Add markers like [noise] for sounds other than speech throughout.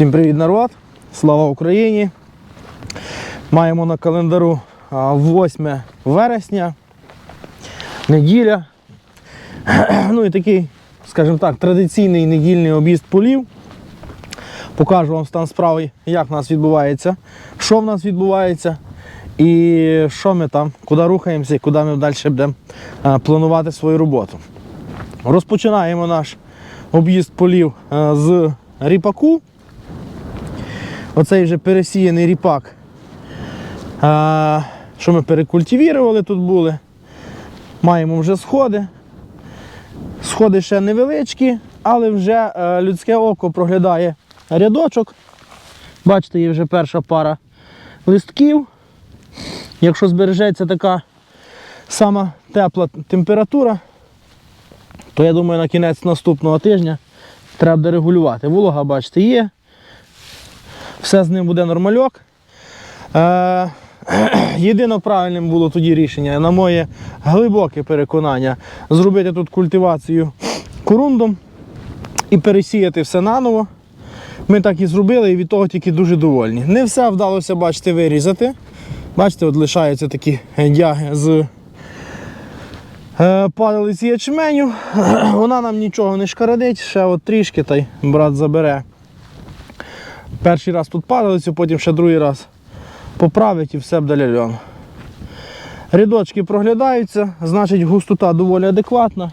Всім привіт, народ! Слава Україні! Маємо на календару 8 вересня, неділя. [clears throat] Ну і такий, скажімо так, традиційний недільний об'їзд полів. Покажу вам стан справи, як в нас відбувається, що в нас відбувається і що ми там, куди рухаємося і куди ми далі будемо планувати свою роботу. Розпочинаємо наш об'їзд полів з ріпаку. Оцей вже пересіяний ріпак, а, що ми перекультивірували тут були. Маємо вже сходи. Сходи ще невеличкі, але вже е, людське око проглядає рядочок. Бачите, є вже перша пара листків. Якщо збережеться така сама тепла температура, то я думаю на кінець наступного тижня треба буде регулювати. Волога, бачите, є. Все з ним буде нормальок. Е, [clears throat] Єдине правильним було тоді рішення, на моє глибоке переконання, зробити тут культивацію корундом і пересіяти все наново. Ми так і зробили і від того тільки дуже довольні. Не все вдалося, бачите, вирізати. Бачите, от лишаються такі дяги з е, падалиці ячменю. [clears throat] Вона нам нічого не шкарадить, ще от трішки та й брат забере. Перший раз тут падалицю, потім ще другий раз поправить і все буде ляльон. Рядочки проглядаються, значить густота доволі адекватна.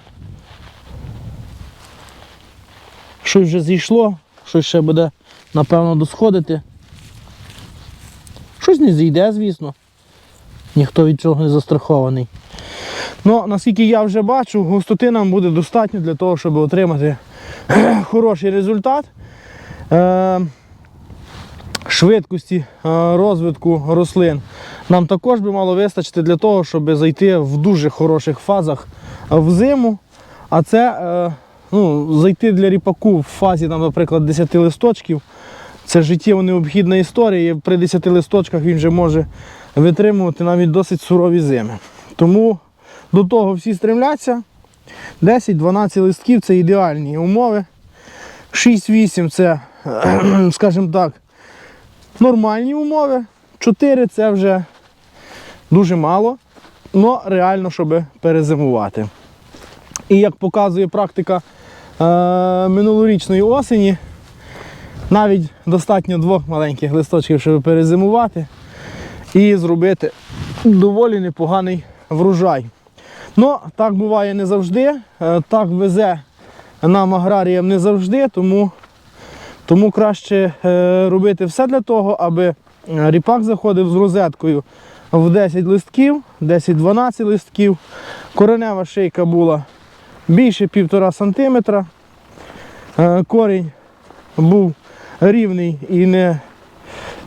Щось вже зійшло, щось ще буде, напевно, досходити. Щось не зійде, звісно. Ніхто від цього не застрахований. Ну, наскільки я вже бачу, густоти нам буде достатньо для того, щоб отримати [clears throat] хороший результат. Е, швидкості е, розвитку рослин нам також би мало вистачити для того, щоб зайти в дуже хороших фазах в зиму. А це е, ну, зайти для ріпаку в фазі, там, наприклад, 10 листочків. Це життєво необхідна історія. І при 10 листочках він вже може витримувати навіть досить сурові зими. Тому до того всі стремляться. 10-12 листків це ідеальні умови. 6-8 це, [clears throat] скажімо так, нормальні умови. 4 це вже дуже мало, але реально, щоб перезимувати. І як показує практика е, минулорічної осені, навіть достатньо двох маленьких листочків, щоб перезимувати і зробити доволі непоганий врожай. Ну, так буває не завжди, е, так везе нам аграріям не завжди, тому тому краще е, робити все для того, аби е, ріпак заходив з розеткою в 10 листків, 10-12 листків. Коренева шийка була більше 1,5 см. Е, корінь був рівний і не,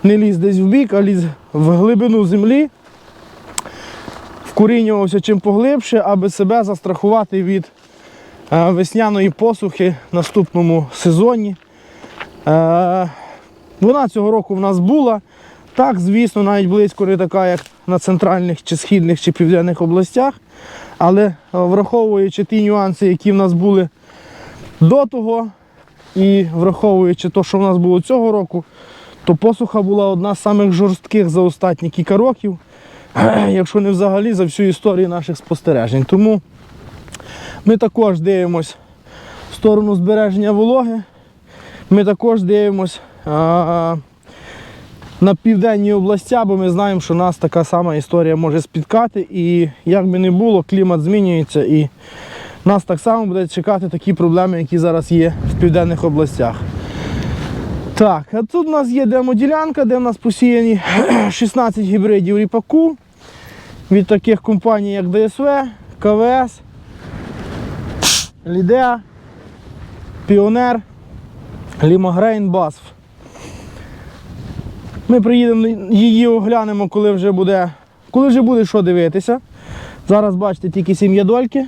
не ліз десь в бік, а ліз в глибину землі. Вкорінювався чим поглибше, аби себе застрахувати від весняної посухи наступному сезоні. Е, Вона цього року в нас була. Так, звісно, навіть близько не така, як на центральних чи східних чи південних областях. Але е, враховуючи ті нюанси, які в нас були до того, і враховуючи те, що в нас було цього року, то посуха була одна з самих жорстких за останні кілька років, [clears throat] якщо не взагалі за всю історію наших спостережень. Тому ми також дивимося в сторону збереження вологи. Ми також дивимося а, на південні області, бо ми знаємо, що нас така сама історія може спіткати. І як би не було, клімат змінюється і нас так само буде чекати такі проблеми, які зараз є в південних областях. Так, а тут у нас є демоділянка, де в нас посіяні [clears throat] 16 гібридів ріпаку від таких компаній, як ДСВ, КВС, Лідеа, Піонер, Лімагрейн, Басф. Ми приїдемо її оглянемо, коли вже буде, коли вже буде що дивитися. Зараз бачите тільки сім'я дольки,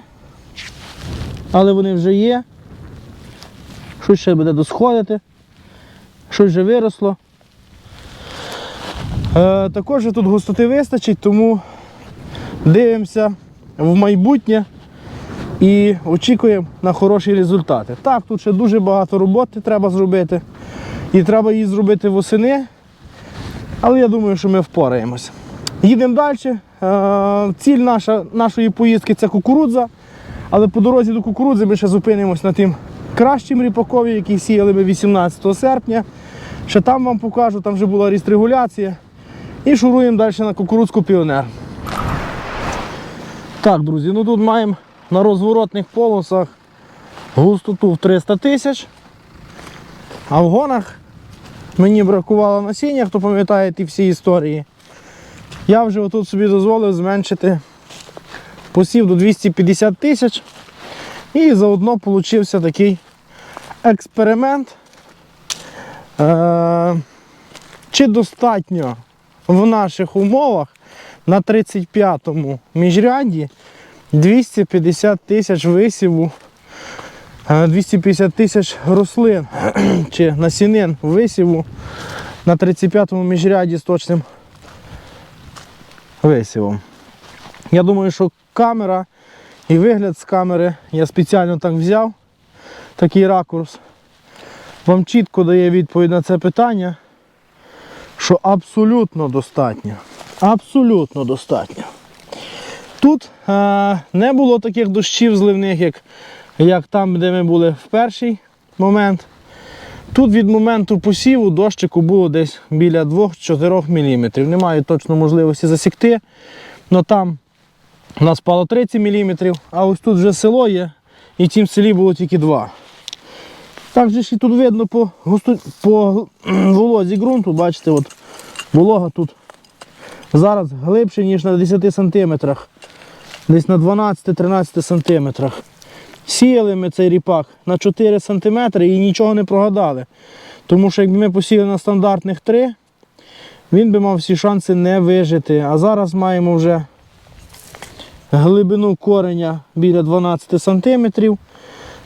але вони вже є. Щось ще буде досходити, щось вже виросло. Е, також тут густоти вистачить, тому дивимося в майбутнє і очікуємо на хороші результати. Так, тут ще дуже багато роботи треба зробити. І треба її зробити восени. Але я думаю, що ми впораємось. Їдемо далі. Е, Ціль наша, нашої поїздки це кукурудза. Але по дорозі до кукурудзи ми ще зупинимось на тим кращим ріпакові, який сіяли ми 18 серпня. Ще там вам покажу, там вже була рістрегуляція. І шуруємо далі на кукурудзку піонер. Так, друзі, ну тут маємо на розворотних полосах густоту в 300 тисяч. А в гонах мені бракувало насіння, хто пам'ятає ті всі історії. Я вже отут собі дозволив зменшити посів до 250 тисяч. І заодно получився такий експеримент. Е- чи достатньо в наших умовах на 35-му міжряді 250 тисяч висіву, е, 250 тисяч рослин [clears throat] чи насінин висіву на 35-му міжряді з точним висівом. Я думаю, що камера і вигляд з камери я спеціально так взяв, такий ракурс. Вам чітко дає відповідь на це питання, що абсолютно достатньо. Абсолютно достатньо. Тут е, не було таких дощів зливних, як, як там, де ми були в перший момент. Тут від моменту посіву дощику було десь біля 2-4 мм. Немає точно можливості засікти. але там у нас спало 30 мм, а ось тут вже село є, і в цім селі було тільки 2. Так же ж і тут видно по, густу, по [clears throat] волозі ґрунту, бачите, от волога тут зараз глибше, ніж на 10 сантиметрах. Десь на 12-13 сантиметрах. Сіяли ми цей ріпак на 4 см і нічого не прогадали. Тому що якби ми посіяли на стандартних 3, він би мав всі шанси не вижити. А зараз маємо вже глибину кореня біля 12 см.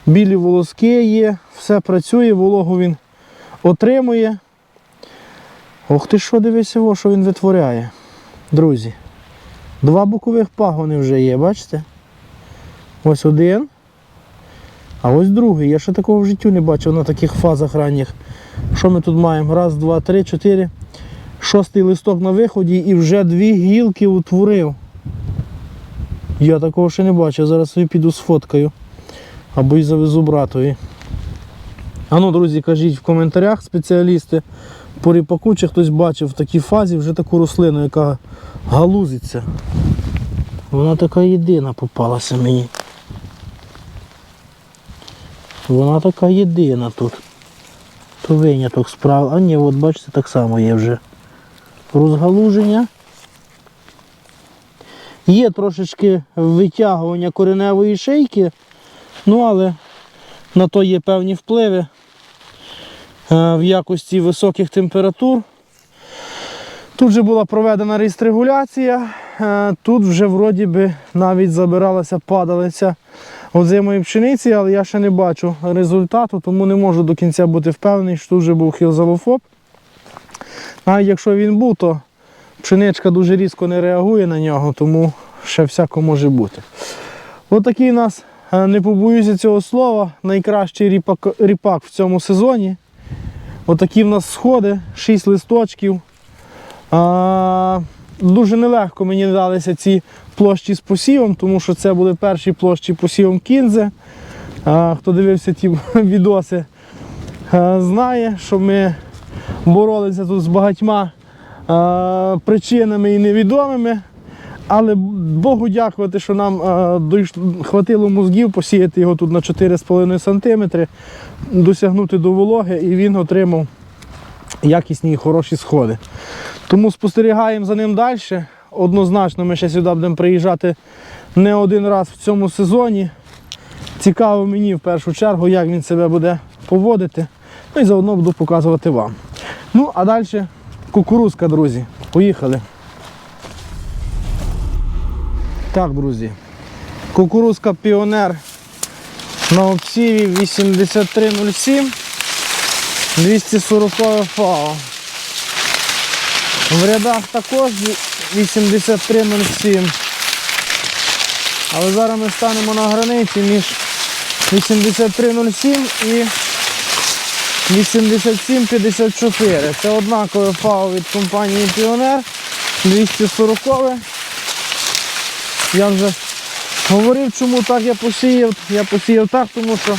Білі волоски є, все працює, вологу він отримує. Ох ти що, дивися, що він витворяє. Друзі. Два бокових пагони вже є, бачите? Ось один. А ось другий. Я ще такого в життю не бачив на таких фазах ранніх. Що ми тут маємо? Раз, два, три, чотири. Шостий листок на виході і вже дві гілки утворив. Я такого ще не бачив. Зараз собі піду сфоткаю. Або й завезу братові. А ну, друзі, кажіть в коментарях спеціалісти по ріпакуче хтось бачив в такій фазі вже таку рослину, яка галузиться. Вона така єдина попалася мені. Вона така єдина тут. То виняток справ. А ні, от бачите, так само є вже розгалуження. Є трошечки витягування кореневої шийки, ну але на то є певні впливи в якості високих температур. Тут вже була проведена рестрегуляція, е, тут вже вроді би навіть забиралася падалиця озимої пшениці, але я ще не бачу результату, тому не можу до кінця бути впевнений, що тут вже був хілзалофоб. Навіть якщо він був, то пшеничка дуже різко не реагує на нього, тому ще всяко може бути. Отакий у нас, е, не побоюся цього слова, найкращий ріпак, ріпак в цьому сезоні. Отакі в нас сходи, 6 листочків. А, дуже нелегко мені далися ці площі з посівом, тому що це були перші площі посівом кінзи. А, хто дивився ті [laughs] відоси, знає, що ми боролися тут з багатьма а, причинами і невідомими. Але Богу дякувати, що нам дойш- хватило мозгів посіяти його тут на 4,5 см, досягнути до вологи, і він отримав якісні і хороші сходи. Тому спостерігаємо за ним далі. Однозначно, ми ще сюди будемо приїжджати не один раз в цьому сезоні. Цікаво мені в першу чергу, як він себе буде поводити. Ну і заодно буду показувати вам. Ну, а далі кукурузка, друзі. Поїхали. Так, друзі. Кукурузка Піонер на обсіві 8307 240 ФАО. В рядах також 8307. Але зараз ми станемо на границі між 8307 і 8754. Це однакове фау від компанії Піонер 240. Я вже говорив, чому так я посіяв. Я посіяв так, тому що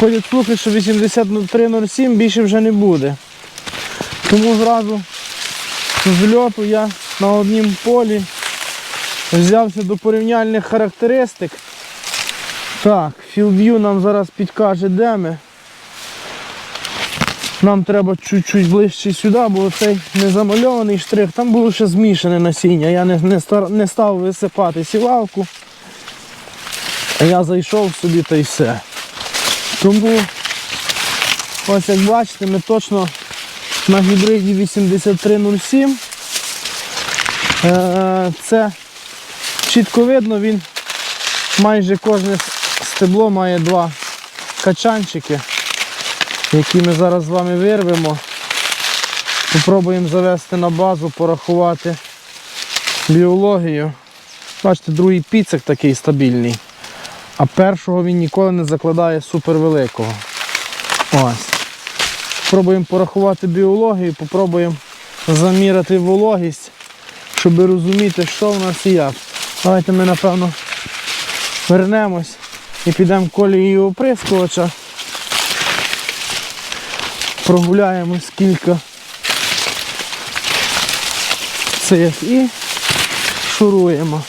ходять слухи, що 8307 більше вже не буде. Тому зразу з льоту я на однім полі взявся до порівняльних характеристик. Так, FieldView нам зараз підкаже, де ми. Нам треба чуть-чуть ближче сюди, бо цей незамальований штрих, там було ще змішане насіння. Я не, не, стар- не став висипати сівалку. А я зайшов собі та й все. Тому, ось як бачите, ми точно на гібриді 8307. Е, Це чітко видно, він майже кожне стебло має два качанчики, які ми зараз з вами вирвемо. Попробуємо завести на базу, порахувати біологію. Бачите, другий піцик такий стабільний. А першого він ніколи не закладає супервеликого. Ось. Спробуємо порахувати біологію, попробуємо заміряти вологість, щоб розуміти, що в нас і як. Давайте ми, напевно, вернемось і підемо колією оприскувача. Прогуляємось кілька цих і шуруємо.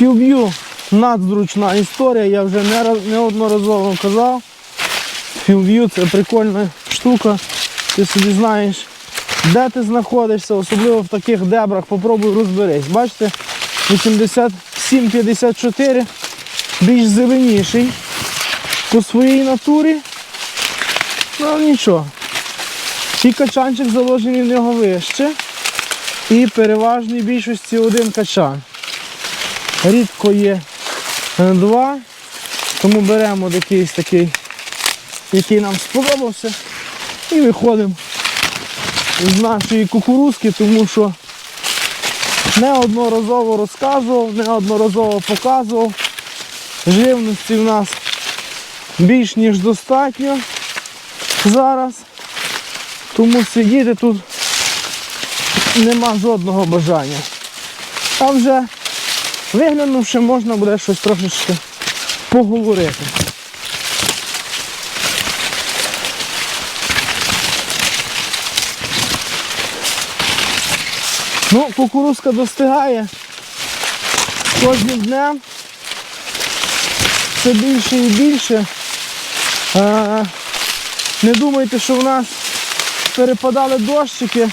FieldView надзручна історія, я вже неодноразово казав. FieldView це прикольна штука. Ти собі знаєш, де ти знаходишся, особливо в таких дебрах, попробуй розберись. Бачите, 87-54 більш зеленіший по своїй натурі. Ну нічого. І качанчик заложений в нього вище. І переважній більшості один качан. Рідко є два, тому беремо якийсь такий, який нам сподобався, і виходимо з нашої кукурузки, тому що неодноразово розказував, неодноразово показував. Живності в нас більш ніж достатньо зараз, тому сидіти тут нема жодного бажання. А вже Виглянувши, можна буде щось трошечки поговорити. Ну, кукурузка достигає кожним днем. Все більше і більше. Е, Не думайте, що в нас перепадали дощики,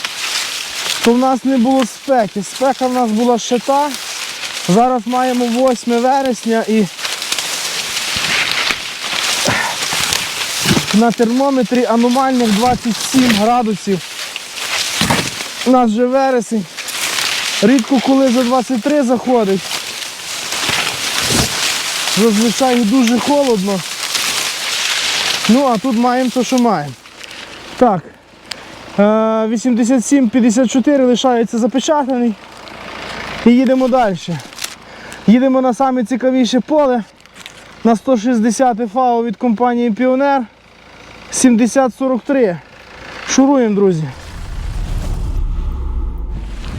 то в нас не було спеки. Спека в нас була ще та. Зараз маємо 8 вересня і на термометрі аномальних 27 градусів. У нас вже вересень. Рідко коли за 23 заходить. Зазвичай дуже холодно. Ну, а тут маємо те, що маємо. Так. е, 87-54 лишається запечатаний. І їдемо далі. Їдемо на саме цікавіше поле. На 160 ФАО від компанії Піонер 7043. Шуруємо, друзі.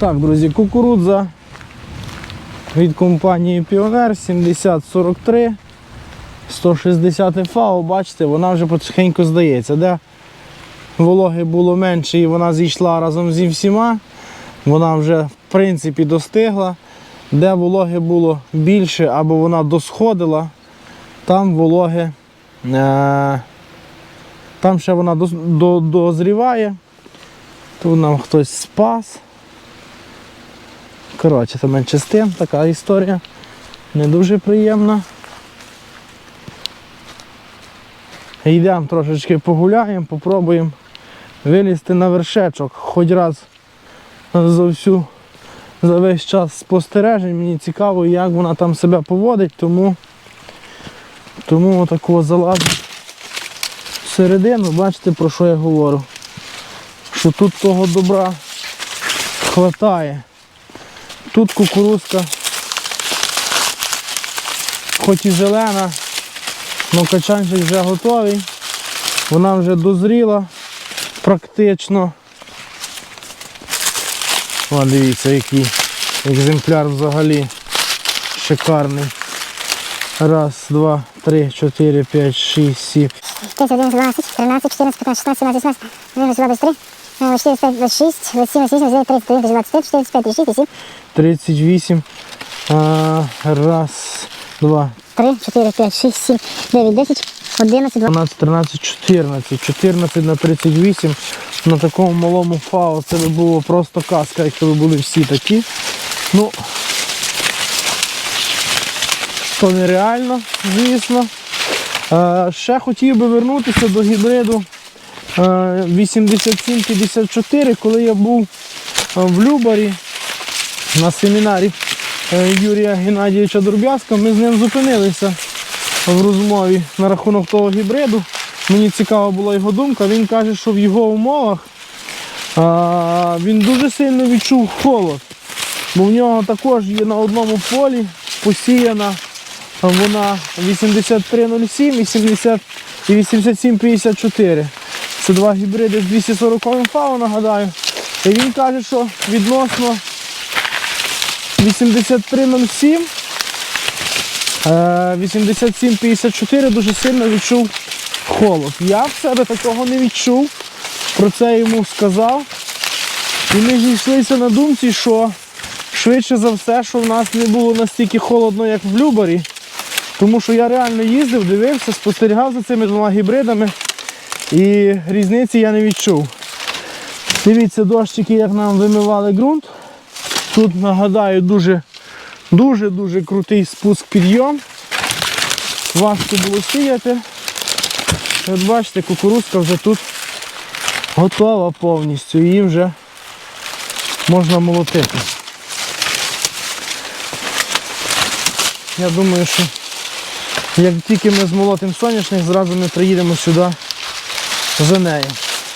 Так, друзі, кукурудза від компанії Піонер 7043. 160 ФАО, бачите, вона вже потихеньку здається. Де вологи було менше і вона зійшла разом зі всіма. Вона вже в принципі достигла. Де вологи було більше або вона досходила, там вологи, е, там ще вона дозріває. Тут нам хтось спас. Коротше, це менше з така історія. Не дуже приємна. Йдемо трошечки погуляємо, попробуємо вилізти на вершечок. Хоч раз за всю за весь час спостережень. Мені цікаво, як вона там себе поводить, тому, тому отакого залазу всередину, бачите про що я говорю. Що тут того добра хватає. Тут кукурузка хоч і зелена, але качанчик вже готовий. Вона вже дозріла практично. О, дивіться, який екземпляр взагалі шикарний. Раз, два, три, чотири, п'ять, шість, сім. 10, 11, 12, 13, 14, 15, 16, 17, 18, 19, 20, 23, 26, 27, 28, 29, 30, 31, 32, 45, 36, 38. А, раз, два, 3, 4, 5, 6, 7, 9, 10, 11, 12. 12, 13, 14. 14 на 38. На такому малому фау це би було просто казка, якщо б були всі такі. Ну, то нереально, звісно. Е, ще хотів би вернутися до гібриду 8754, коли я був е, в Любарі на семінарі е, Юрія Геннадійовича Дурбязка, ми з ним зупинилися в розмові на рахунок того гібриду. Мені цікава була його думка. Він каже, що в його умовах він дуже сильно відчув холод. Бо в нього також є на одному полі посіяна вона 8307 і 8754. Це два гібриди з 240 фау, нагадаю. І він каже, що відносно 8307 Е, 87-54 дуже сильно відчув холод. Я в себе такого не відчув. Про це йому сказав. І ми зійшлися на думці, що швидше за все, що в нас не було настільки холодно, як в Любарі. Тому що я реально їздив, дивився, спостерігав за цими двома гібридами і різниці я не відчув. Дивіться, дощики, як нам вимивали ґрунт. Тут, нагадаю, дуже Дуже-дуже крутий спуск підйом. Важко було сіяти. От бачите, кукурузка вже тут готова повністю, її вже можна молотити. Я думаю, що як тільки ми змолотимо соняшник, зразу ми приїдемо сюди за нею.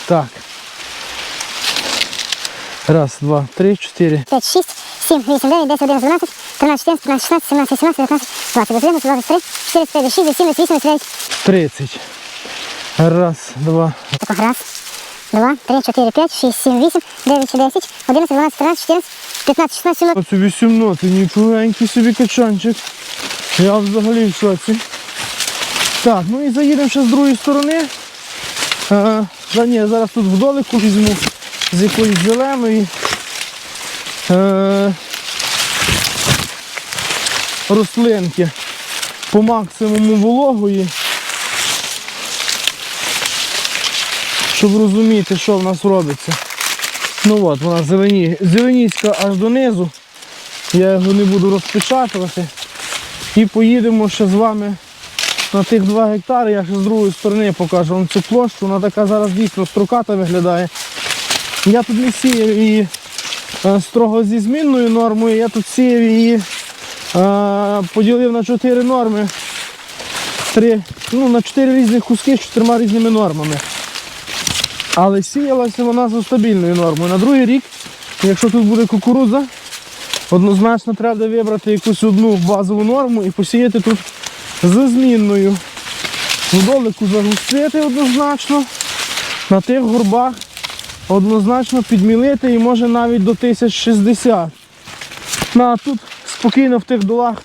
Так. Раз, два, три, чотири. 5, 6, 7, 8, 9, 10, 11, 12, 13, 14, 15, 16, 17, 18, 19, 20, 21, 23, 24, 25, 26, 27, 28, 29. 30. Раз, два, Тако, раз, два, три, чотири, п'ять, шість, сім, вісім, дев'ять, десять, одинадцять, дванадцять, тринадцять, чотирнадцять, п'ятнадцять, шістнадцять, сімнадцять. Оце 18, нічогенький собі качанчик. Я взагалі в шоці. Так, ну і заїдемо ще з другої сторони. А, да, ні, зараз тут вдолику візьму з якоїсь зеленої. Е, рослинки по максимуму вологої. Щоб розуміти, що в нас робиться. Ну от, вона зелені, зеленіська аж донизу. Я його не буду розпечатувати. І поїдемо ще з вами на тих 2 гектари. Я ще з другої сторони покажу вам цю площу. Вона така зараз дійсно строката виглядає. Я тут не сіяв її е, строго зі змінною нормою, я тут сіяв її, е, поділив на 4 норми. Три, ну, на 4 різних куски з чотирма різними нормами. Але сіялася вона за стабільною нормою. На другий рік, якщо тут буде кукурудза, однозначно треба вибрати якусь одну базову норму і посіяти тут з змінною. Вдолику загустити однозначно, на тих горбах однозначно підмілити і може навіть до 1060. Ну, а тут спокійно в тих долах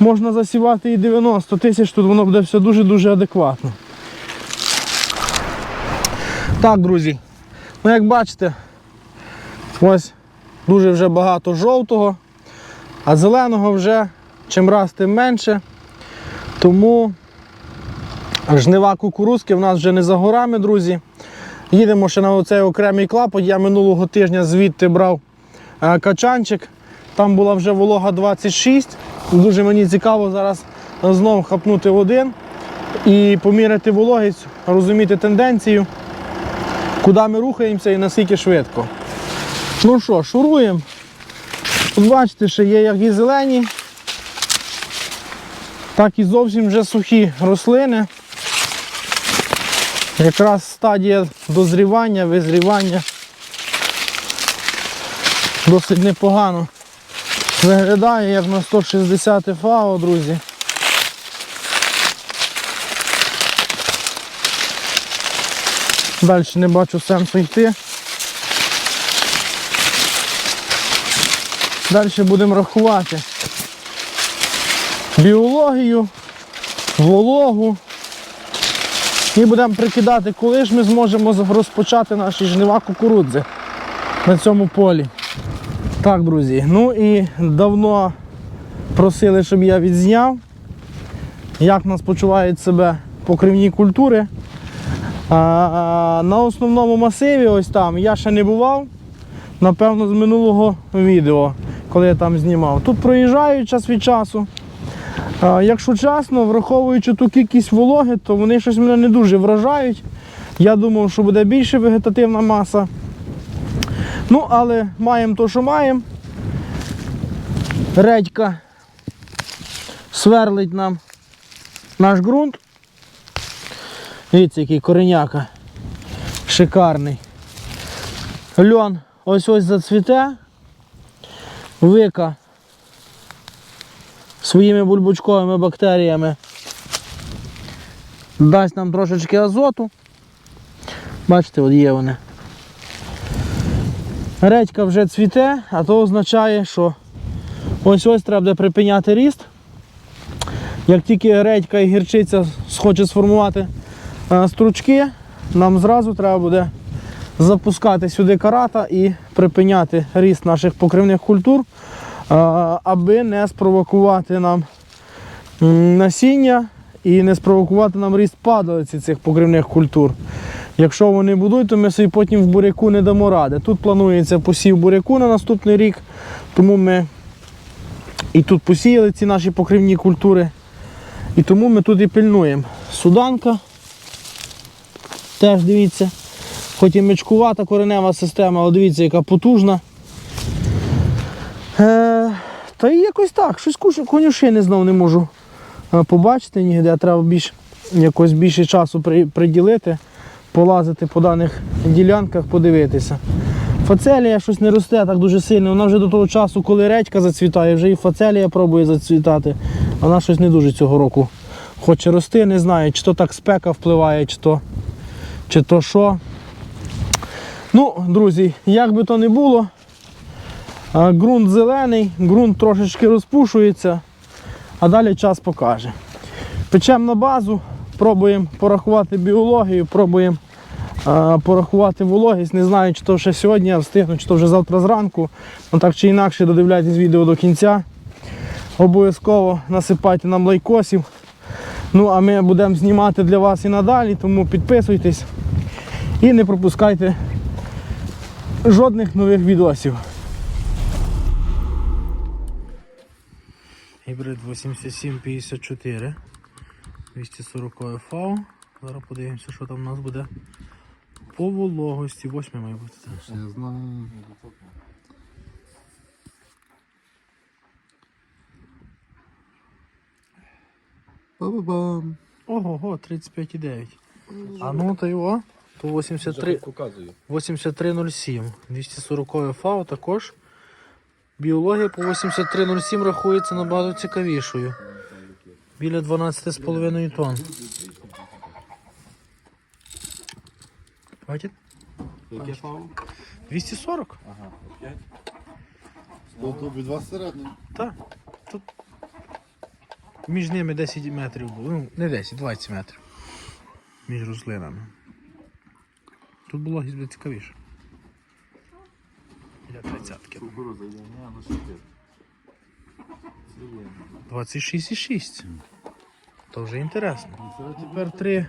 можна засівати і 90 тисяч, тут воно буде все дуже-дуже адекватно. Так, друзі, ну як бачите, ось дуже вже багато жовтого, а зеленого вже чим раз тим менше. Тому жнива кукурузки в нас вже не за горами, друзі. Їдемо ще на оцей окремий клапоть. Я минулого тижня звідти брав е, качанчик. Там була вже волога 26. Дуже мені цікаво зараз знову хапнути один і поміряти вологість, розуміти тенденцію, куди ми рухаємося і наскільки швидко. Ну що, шуруємо. Бачите, що є як і зелені, так і зовсім вже сухі рослини. Якраз стадія дозрівання, визрівання досить непогано виглядає, як на 160 ФАО, друзі. Далі не бачу сенсу йти. Далі будемо рахувати біологію, вологу. І будемо прикидати, коли ж ми зможемо розпочати наші жнива кукурудзи на цьому полі. Так, друзі, ну і давно просили, щоб я відзняв, як нас почувають себе покривні культури. На основному масиві, ось там, я ще не бував, напевно, з минулого відео, коли я там знімав. Тут проїжджаю час від часу. Якщо чесно, враховуючи ту кількість вологи, то вони щось мене не дуже вражають. Я думав, що буде більше вегетативна маса. Ну, але маємо то, що маємо. Редька сверлить нам наш ґрунт. Дивіться, який кореняка. Шикарний. Льон ось ось зацвіте. Вика своїми бульбочковими бактеріями дасть нам трошечки азоту. Бачите, от є вони. Редька вже цвіте, а то означає, що ось ось треба буде припиняти ріст. Як тільки редька і гірчиця схоче сформувати е, стручки, нам зразу треба буде запускати сюди карата і припиняти ріст наших покривних культур, аби не спровокувати нам насіння і не спровокувати нам ріст падалиці цих покривних культур. Якщо вони будуть, то ми собі потім в буряку не дамо ради. Тут планується посів буряку на наступний рік, тому ми і тут посіяли ці наші покривні культури. І тому ми тут і пильнуємо. Суданка. Теж дивіться. Хоч і мечкувата коренева система, але дивіться, яка потужна. Е, та і якось так. Щось конюшини знов не можу е, побачити ніде. Треба більш, якось більше часу при- приділити, полазити по даних ділянках, подивитися. Фацелія щось не росте так дуже сильно. Вона вже до того часу, коли редька зацвітає, вже і фацелія пробує зацвітати. Вона щось не дуже цього року хоче рости. Не знаю, чи то так спека впливає, чи то, чи то що. Ну, друзі, як би то не було, ґрунт зелений, ґрунт трошечки розпушується, а далі час покаже. Печемо на базу, пробуємо порахувати біологію, пробуємо порахувати вологість. Не знаю, чи то ще сьогодні встигну, чи то вже завтра зранку. Ну так чи інакше додивляйтесь відео до кінця. Обов'язково насипайте нам лайкосів. Ну, а ми будемо знімати для вас і надалі, тому підписуйтесь і не пропускайте жодних нових відосів. Гібрид 8754. 240 фау. Зараз подивимося, що там у нас буде по вологості. Восьме має бути. Я знаю. Ба-ба-бам. Ого, 35,9. А ну то його, то 83, 8307. 240 фау також. Біологія по 8307 рахується набагато цікавішою. Біля 12,5 тонн. Хватить? 240? Ага, 5. Тут від вас середньо. Так. Тут між ними 10 метрів було. Ну, не 10, 20 метрів. Між рослинами. Тут було буде цікавіше. Для 30-ки. Кукуруза йде, ні, ну що ти? 26,6. То вже інтересно. Тепер три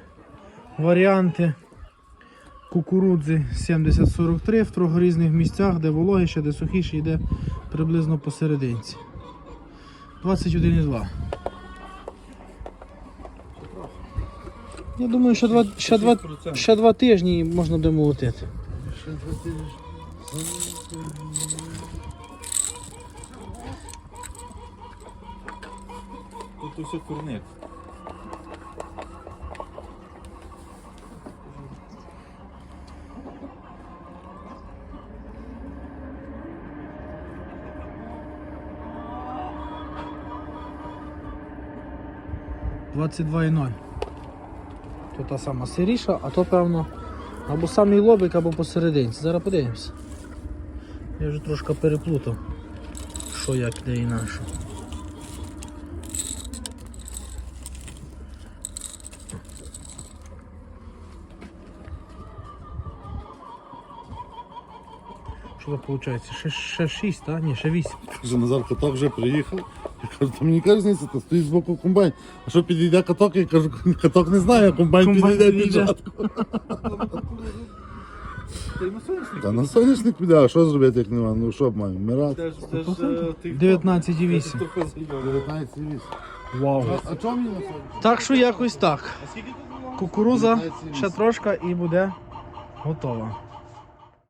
варіанти кукурудзи 7043 в трьох різних місцях, де вологіше, де сухіше йде приблизно посерединці. 21,2. Я думаю, що два, ще, два, ще два тижні можна буде молотити. Тут усе курник. – 22,0. То та сама сиріша, а то певно Або самий лобик, або посерединці. Зараз подивимося. Я вже трошки переплутав. Що як, де і на що. Що це виходить? Ще, ще 6, так? Ні, ще 8. Каже, Назар каток вже приїхав. Я кажу, то мені різниця, то стоїть з боку комбайн. А що підійде каток, я кажу, каток не знає, а комбайн, Комбайн підійде підійде. Та на соняшник піде, а що зробити, як нема? Ну що б маємо, вмирати. 19,8. 19,8. Вау. А чого мені на соняшник? Так що якось так. Кукуруза ще трошки і буде готова.